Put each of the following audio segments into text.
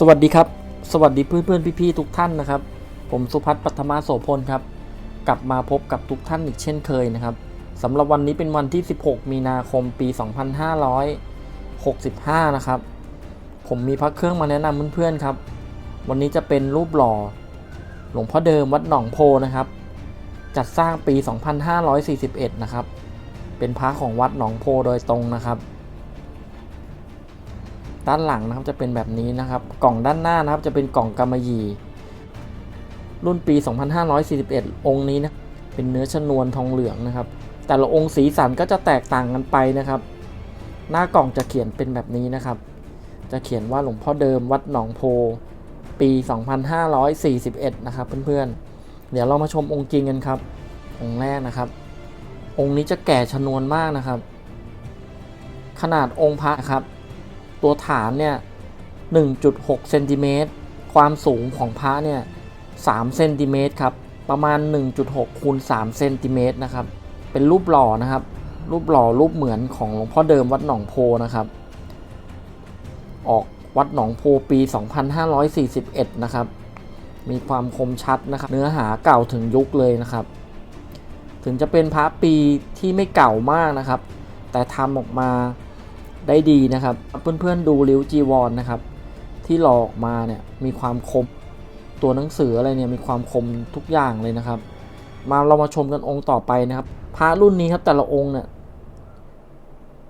สวัสดีครับ สวัสดีเพื่อนเพื่อนๆพี่ๆทุกท่านนะครับ ผมสุพัฒน์ปัทมาโสพลครับ กลับมาพบกับทุกท่านอีกเช่นเคยนะครับสำหรับวันนี้เป็นวันที่ 16 มีนาคมปี 2565 นะครับ ผมมีพระเครื่องมาแนะนำเพื่อนๆครับ วันนี้จะเป็นรูปหล่อ หลวงพ่อเดิมวัดหนองโพนะครับ จัดสร้างปี 2541 นะครับ เป็นพระของวัดหนองโพโดยตรงนะครับ ด้านหลังนะครับจะเป็นแบบนี้นะครับ กล่องด้านหน้านะครับจะเป็นกล่องกำมะหยี่ รุ่นปี 2541 องค์นี้นะเป็นเนื้อชนวนทองเหลืองนะครับ แต่ละองค์สีสันก็จะแตกต่างกันไปนะครับ หน้ากล่องจะเขียนเป็นแบบนี้นะครับ จะเขียนว่าหลวงพ่อเดิมวัดหนองโพ ปี 2541 นะครับเพื่อนๆ เดี๋ยวเรามาชมองค์จริงกันครับ องค์แรกนะครับ องค์นี้จะแก่ชนวนมากนะครับ ขนาดองค์พระครับ ตัวฐานเนี่ย 1.6 เซนติเมตร ความสูงของพระเนี่ย 3 เซนติเมตรครับ ประมาณ 1.6คูณ3เซนติเมตรนะครับ เป็นรูปหล่อนะครับ รูปหล่อรูปเหมือนของหลวงพ่อเดิมวัดหนองโพนะครับ ออกวัดหนองโพปี 2541 นะครับ มีความคมชัดนะครับ เนื้อหาเก่าถึงยุคเลยนะครับ ถึงจะเป็นพระปีที่ไม่เก่ามากนะครับ แต่ทำออกมา ได้ดีนะครับ เพื่อนๆดูริ้วจีวรนนะครับ ที่หลอกมาเนี่ยมีความคมตัวหนังสืออะไรเนี่ยมีความคมทุกอย่างเลยนะครับ มาเรามาชมกันองค์ต่อไปนะครับพระรุ่นนี้ครับแต่ละองค์เนี่ย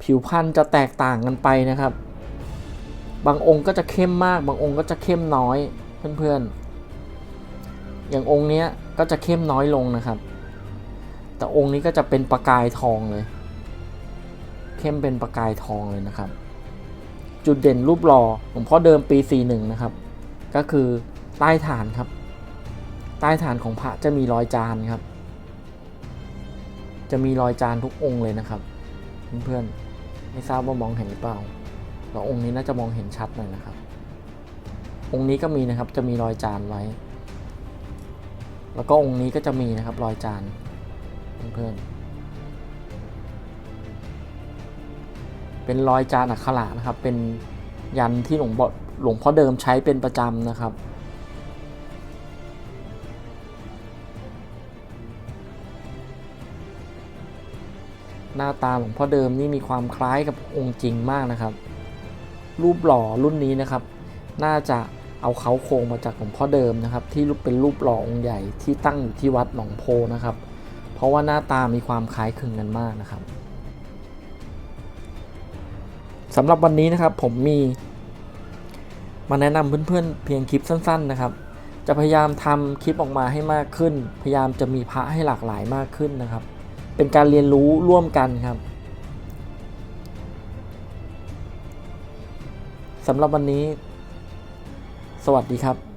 ผิวพรรณจะแตกต่างกันไปนะครับ บางองค์ก็จะเข้มมาก บางองค์ก็จะเข้มน้อยเพื่อนๆ อย่างองค์เนี้ยก็จะเข้มน้อยลงนะครับ แต่องค์นี้ก็จะเป็นประกายทองเลย เข้มเป็นประกายทองเลยนะครับ จุดเด่นรูปหล่อหลวงพ่อเดิมปี 41 นะครับ ก็คือใต้ฐานครับ ใต้ฐานของพระจะมีรอยจานครับ จะมีรอยจานทุกองค์เลยนะครับ เพื่อนๆไม่ทราบว่ามองเห็นหรือเปล่าแล้วองค์นี้น่าจะมองเห็นชัดหน่อยนะครับ องค์นี้ก็มีนะครับจะมีรอยจานไว้ แล้วก็องค์นี้ก็จะมีนะครับรอยจานเพื่อนๆ เป็นรอยจานอักขระนะครับ เป็นยันที่หลวงพ่อหลวงพ่อเดิมใช้เป็นประจำนะครับ หน้าตาหลวงพ่อเดิมนี่มีความคล้ายกับองค์จริงมากนะครับ รูปหล่อรุ่นนี้นะครับ น่าจะเอาเขาโครงมาจากหลวงพ่อเดิมนะครับ ที่เป็นรูปหล่อองค์ใหญ่ที่ตั้งอยู่ที่วัดหนองโพนะครับ เพราะว่าหน้าตามีความคล้ายคลึงกันมากนะครับ สำหรับวันนี้นะครับผมมี มาแนะนำเพื่อนๆ เพียงคลิปสั้น ๆนะครับ จะพยายามทำคลิปออกมาให้มากขึ้น พยายามจะมีพระให้หลากหลายมากขึ้นนะครับ เป็นการเรียนรู้ร่วมกันครับสำหรับวันนี้ สวัสดีครับ